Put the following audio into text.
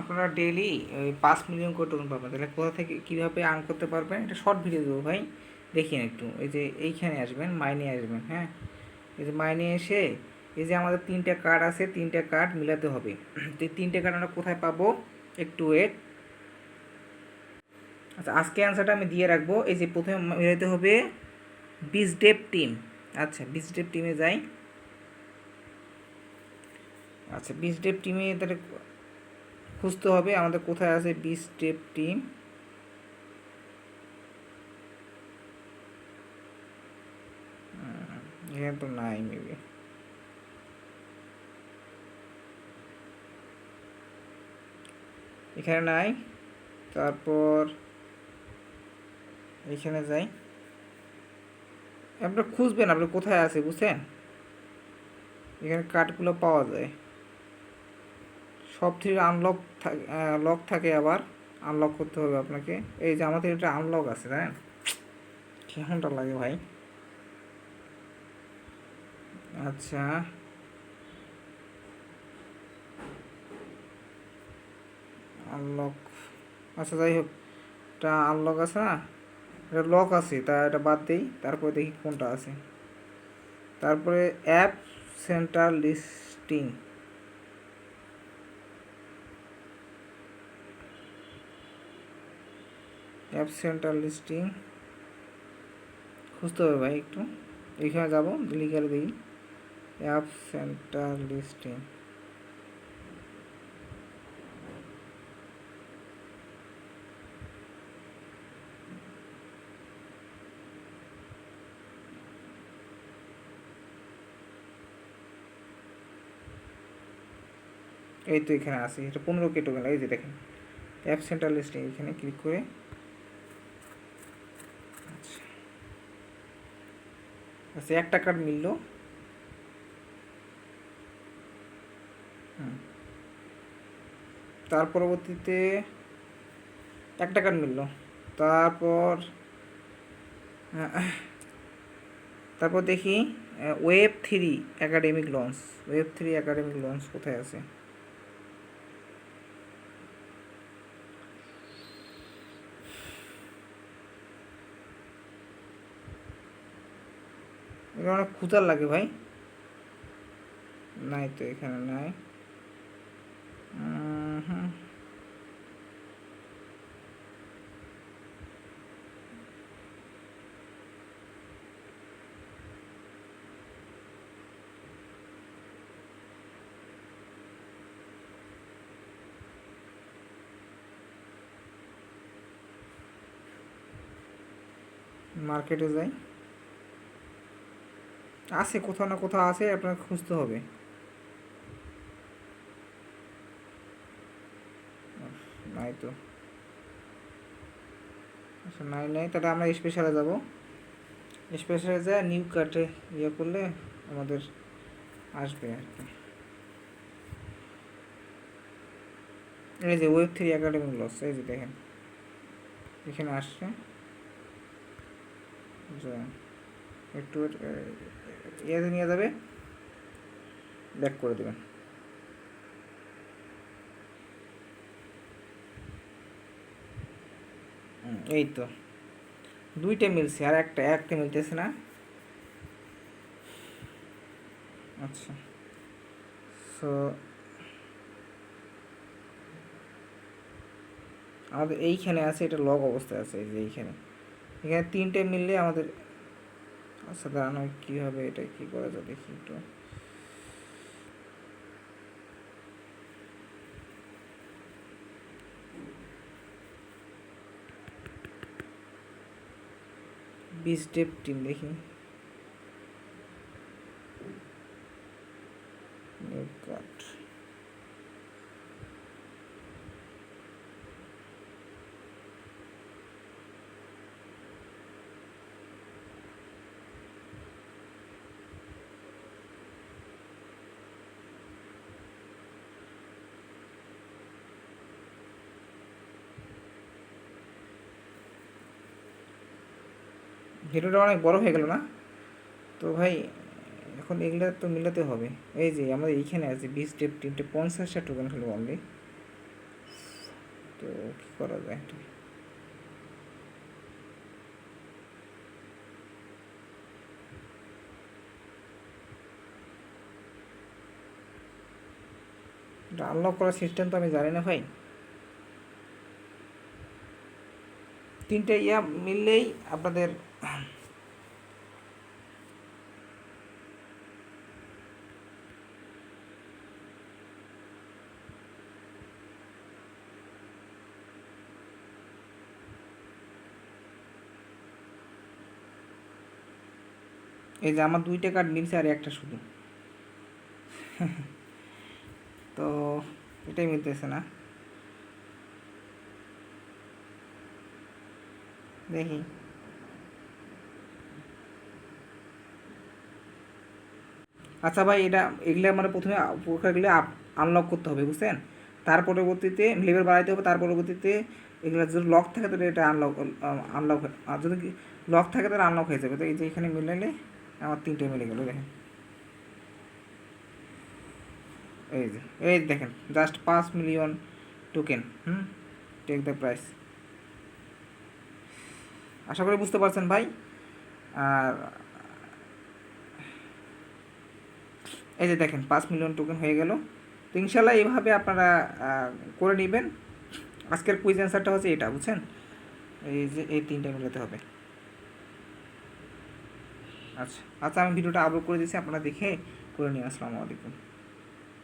আপনারা ডেইলি ওই পাঁচ মিলিয়ন করে টোকেন পাবেন। তাহলে কোথা থেকে কীভাবে আর্ন করতে পারবেন? এটা শর্ট ভিডিও দেবো ভাই। দেখিন একটু। এই যে এইখানে আসবেন মাইনে আসবেন হ্যাঁ? এই যে মাইনে এসে এই যে আমাদের তিনটা কার্ড আছে, তিনটা কার্ড মিলাতে হবে। তো তিনটে কার্ড আমরা কোথায় পাবো? একটু ওয়েট আচ্ছা আজকে অ্যান্সারটা আমি দিয়ে রাখব। এই যে প্রথমে মিলাতে হবে বিজডেপ টিম আচ্ছা বিজডেপ টিমে যাই। আচ্ছা বিজডেপ টিমে তাহলে খুঁজতে হবে আমাদের কোথায় আছে বিজডেপ টিম এখানে তো নাই মেবি এখানে নাই, তারপর এখানে যাই। আপনারা খুঁজবেন আপনি কোথায় আছে, বুঝছেন? এখানে কার্ডগুলো পাওয়া যায়। সব থেকে আনলক লক থাকে আবার আনলক করতে হবে আপনাকে। এই যে আমাদের এটা আনলক আছে, জানেন? কেমনটা লাগে ভাই? আচ্ছা। আনলক আচ্ছা যাই হোক। এটা আনলক আছে না? এটা লক আছে, তা এটা বাদ দিই, তারপরে দেখি কোনটা আছে। তারপরে app centre listing app centre listing. খুঁজতে হবে ভাই একটু। এখানে যাব লিগারে দেখি অ্যাপ সেন্টার লিস্টিং। এই তো এখানে আছে, এটা পনেরো কে টোকেন এই যে দেখেন। অ্যাপ সেন্টার লিস্টিং, এখানে ক্লিক করে আচ্ছা একটা কার্ড মিললো। তার পরবর্তীতে একটা কার্ড মিললো। তারপর তারপর দেখি web three academic launch web three academic launch কোথায় আছে? এটা অনেক খুঁতার লাগে ভাই। নাই তো এখানে নাই। মার্কেটে যাই। আছে, কোথাও না কোথাও আছে, আপনাকে খুঁজতে হবে। নাই তো। আচ্ছা নাই নাই, তাহলে আমরা স্পেশালে যাব। স্পেশালে যা নিউ কার্টে ইয়ে করলে আমাদের আসবে আর কি। এই যে ওয়েব থ্রি একাডেমি লস এই যে দেখেন। এখানে আসছে। যা, একটু ইয়েতে নিয়ে যাবে ব্যাক করে দেবেন। এই তো। দুইটা মিলছে, আর একটা একটা মিলতেছে না। আচ্ছা। সো আমাদের এইখানে আছে, এটা লগ অবস্থায় আছে, এই যে এইখানে। এখানে তিনটে মিললে আমাদের আচ্ছা দাঁড়ানো কীভাবে এটা কী করা যায় দেখি একটু। বিশ স্টেপ টিম দেখি New ভিডিওটা অনেক বড় হয়ে গেল না? তো ভাই, এখন এগুলো তো মিলাতে হবে। এই যে আমাদের এইখানে আছে বিশ স্টেপ তিনটে পঞ্চাশটা টোকেন খালি অনলি তো কী করা যায়? আনলক করার সিস্টেম তো আমি জানি না ভাই। তিনটে ইয়া মিললেই আপনাদের এই যে আমার দুইটা কার্ড মিলছে আর একটা শুধু। তো এটাই মিলতেছে না। দেখি। আচ্ছা ভাই, এটা, এগুলো আমার প্রথমে প্রকারগুলো আনলক করতে হবে, বুঝছেন? তার পরবর্তীতে লেভেল বাড়াইতে হবে, তার পরবর্তীতে এগুলো যদি লক থাকে তাহলে এটা আনলক আনলক আর যদি লক থাকে তাহলে আনলক হয়ে যাবে। তো এই যে এখানে মিলালে আমার তিনটে মিলে গেলো, দেখেন। এই যে, এই দেখেন জাস্ট পাঁচ million token hmm? Take the price আশা করি বুঝতে পারছেন ভাই। আর এই যে দেখেন, পাঁচ মিলিয়ন টোকেন হয়ে গেল। তো ইনশাল্লাহ এইভাবে আপনারা করে নেবেন। আজকের কুইজ অ্যান্সারটা হচ্ছে এটা, বুঝছেন? এই যে এই তিনটা মিলাতে হবে। আচ্ছা আচ্ছা আমি ভিডিওটা আপলোড করে দিয়েছি, আপনারা দেখে করে নিন। আসসালামু আলাইকুম।